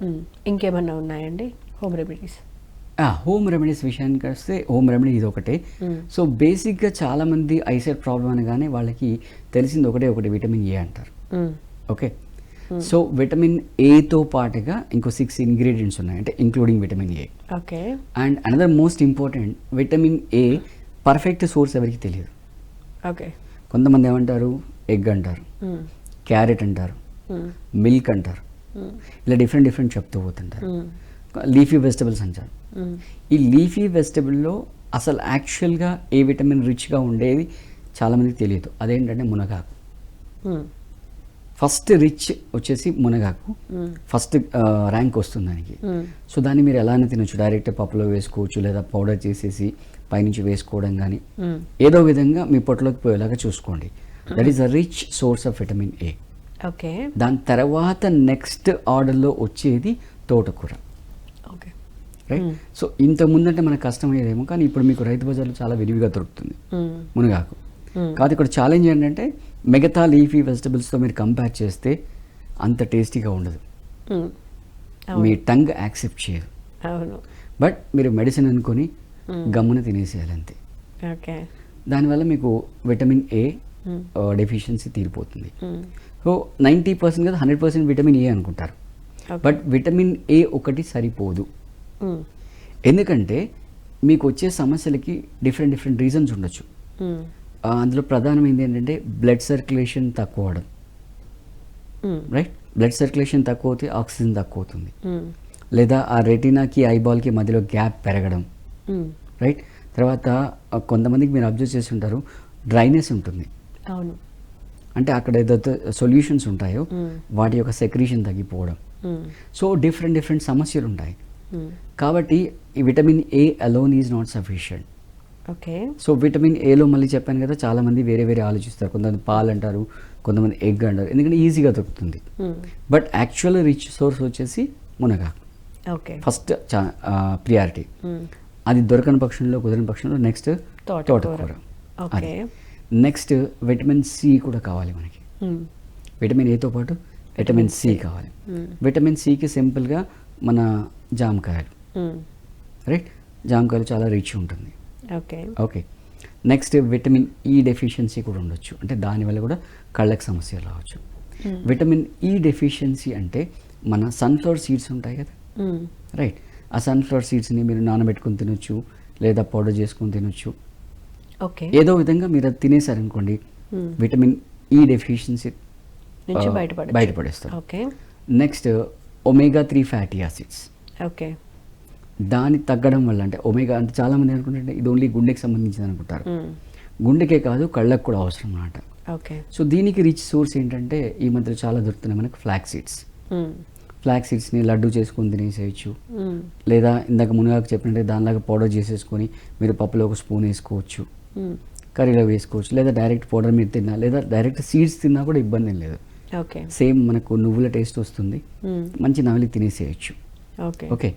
మ్మ్. ఇంకేమన్నా ఉన్నాయండి? Home remedies home remedies విషయానికి వస్తే హోమ్ రెమెడీ ఇది ఒకటే. సో బేసిక్గా చాలామంది ఐసెట్ ప్రాబ్లం అనగానే వాళ్ళకి తెలిసింది ఒకటే ఒకటి విటమిన్ ఏ అంటారు. ఓకే సో విటమిన్ ఏతో పాటుగా ఇంకో సిక్స్ ఇంగ్రీడియంట్స్ ఉన్నాయి. అంటే including vitamin A okay and another most important vitamin A perfect source ఎవరికి తెలియదు. ఓకే కొంతమంది ఏమంటారు? ఎగ్ అంటారు. క్యారెట్ అంటారు. మ్మ్. మిల్క్ అంటారు. ఇలా డిఫరెంట్ డిఫరెంట్ చెప్తూ పోతుంటారు. లీఫీ వెజిటబుల్స్ అంటారు. ఈ లీఫీ వెజిటబుల్లో అసలు యాక్చువల్గా ఏ విటమిన్ రిచ్గా ఉండేది చాలామందికి తెలియదు అదేంటంటే మునగాకు. ఫస్ట్ రిచ్ వచ్చేసి మునగాకు. ఫస్ట్ ర్యాంక్ వస్తుంది దానికి. సో దాన్ని మీరు ఎలానే తినొచ్చు డైరెక్ట్ పప్పులో వేసుకోవచ్చు లేదా పౌడర్ చేసేసి పైనుంచి వేసుకోవడం కానీ. ఏదో విధంగా మీ పొట్టలోకి పోయేలాగా చూసుకోండి that is a rich source of vitamin A okay. దాని తర్వాత నెక్స్ట్ ఆర్డర్లో వచ్చేది తోటకూర. ఓకే. రైట్ సో ఇంత ముందంటే మనకు కష్టమయ్యేదేమో కానీ ఇప్పుడు మీకు రైతు బజార్లో చాలా విరివిగా దొరుకుతుంది. మ్మ్. మునగాకు. మ్మ్. కాదు ఇక్కడ ఛాలెంజ్ ఏంటంటే మిగతా లీఫీ వెజిటబుల్స్తో మీరు కంపేర్ చేస్తే అంత టేస్టీగా ఉండదు. మీ టంగ్ యాక్సెప్ట్ చేయదు. అవును. బట్ మీరు మెడిసిన్ అనుకొని గమ్మున తినేసేయాలి అంతే ఓకే. దానివల్ల మీకు విటమిన్ ఏ. డెఫిషియన్సీ తీరిపోతుంది. సో నైంటీ పర్సెంట్ కదా హండ్రెడ్ పర్సెంట్ విటమిన్ ఏ అనుకుంటారు. బట్ విటమిన్ ఏ ఒకటి సరిపోదు. ఎందుకంటే మీకు వచ్చే సమస్యలకి డిఫరెంట్ డిఫరెంట్ రీజన్స్ ఉండొచ్చు అందులో ప్రధానమైనది ఏంటంటే బ్లడ్ సర్క్యులేషన్ తక్కువ అవడం. రైట్ బ్లడ్ సర్క్యులేషన్ తక్కువ అవుతే ఆక్సిజన్ తక్కువ అవుతుంది. లేదా ఆ రెటీనాకి ఐబాల్కి మధ్యలో గ్యాప్ పెరగడం. రైట్ తర్వాత కొంతమందికి మీరు అబ్జర్వ్ చేసి ఉంటారు డ్రైనెస్ ఉంటుంది అవును అంటే అక్కడ ఏదైతే సొల్యూషన్స్ ఉంటాయో. వాటి యొక్క సెక్రీషన్ తగ్గిపోవడం. సో డిఫరెంట్ డిఫరెంట్ సమస్యలు ఉంటాయి. కాబట్టి ఈ vitamin A alone is not sufficient okay so vitamin ఏలో మళ్ళీ చెప్పాను కదా చాలామంది వేరే వేరే ఆలోచిస్తారు కొంతమంది పాలు అంటారు కొంతమంది ఎగ్ అంటారు ఎందుకంటే ఈజీగా దొరుకుతుంది. బట్ యాక్చువల్ రిచ్ సోర్స్ వచ్చేసి మునగాకు ఓకే ఫస్ట్ ప్రియారిటీ. అది దొరకని పక్షంలో కుదరని పక్షంలో నెక్స్ట్. తోటకూర ఓకే. నెక్స్ట్ విటమిన్ సి కూడా కావాలి మనకి. విటమిన్ ఏతో పాటు విటమిన్ సి కావాలి. విటమిన్ సికి సింపుల్గా మన జామకాయలు. రైట్? జామకాయలు చాలా రిచ్ ఉంటుంది. Okay. Okay. Next vitamin E deficiency కూడా ఉండొచ్చు. అంటే దానివల్ల కూడా కళ్ళకి సమస్యలు రావచ్చు. విటమిన్ ఈ డెఫిషియన్సీ అంటే మన సన్ఫ్లవర్ సీడ్స్ ఉంటాయి కదా. రైట్. ఆ సన్ఫ్లవర్ సీడ్స్ని మీరు నానబెట్టుకుని తినొచ్చు లేదా పౌడర్ చేసుకుని తినొచ్చు. ఏదో విధంగా మీరు అది తినేసారనుకోండి మ్మ్. విటమిన్ ఈ డెఫిషియన్సీ నుంచి బయటపడచ్చు. బయటపడేస్తారు. Okay. Next omega three fatty acids okay. దాని తగ్గడం వల్ల అంటే ఒమేగా అంటే చాలామంది అనుకుంటే ఇది ఓన్లీ గుండెకి సంబంధించింది అనుకుంటారు. మ్మ్. గుండెకే కాదు కళ్ళకు కూడా అవసరం అన్నమాట. ఓకే. సో దీనికి రిచ్ సోర్స్ ఏంటంటే ఈ మధ్య చాలా దొరుకుతున్నాయి మనకు ఫ్లాక్ సీడ్స్. ఫ్లాక్ సీడ్స్ని లడ్డు చేసుకొని తినేసేయచ్చు. మ్మ్. లేదా ఇందాక మునగాకు చెప్పినట్టే దానిలాగా పౌడర్ చేసేసుకొని మీరు పప్పులో ఒక స్పూన్ వేసుకోవచ్చు. కర్రీలో వేసుకోవచ్చు లేదా డైరెక్ట్ పౌడర్ మీరు తిన్నా లేదా డైరెక్ట్ సీడ్స్ తిన్నా కూడా ఇబ్బంది ఏం లేదు. ఓకే సేమ్ మనకు నువ్వుల టేస్ట్ వస్తుంది. మ్మ్. మంచి నవలి తినేసేయచ్చు. Okay okay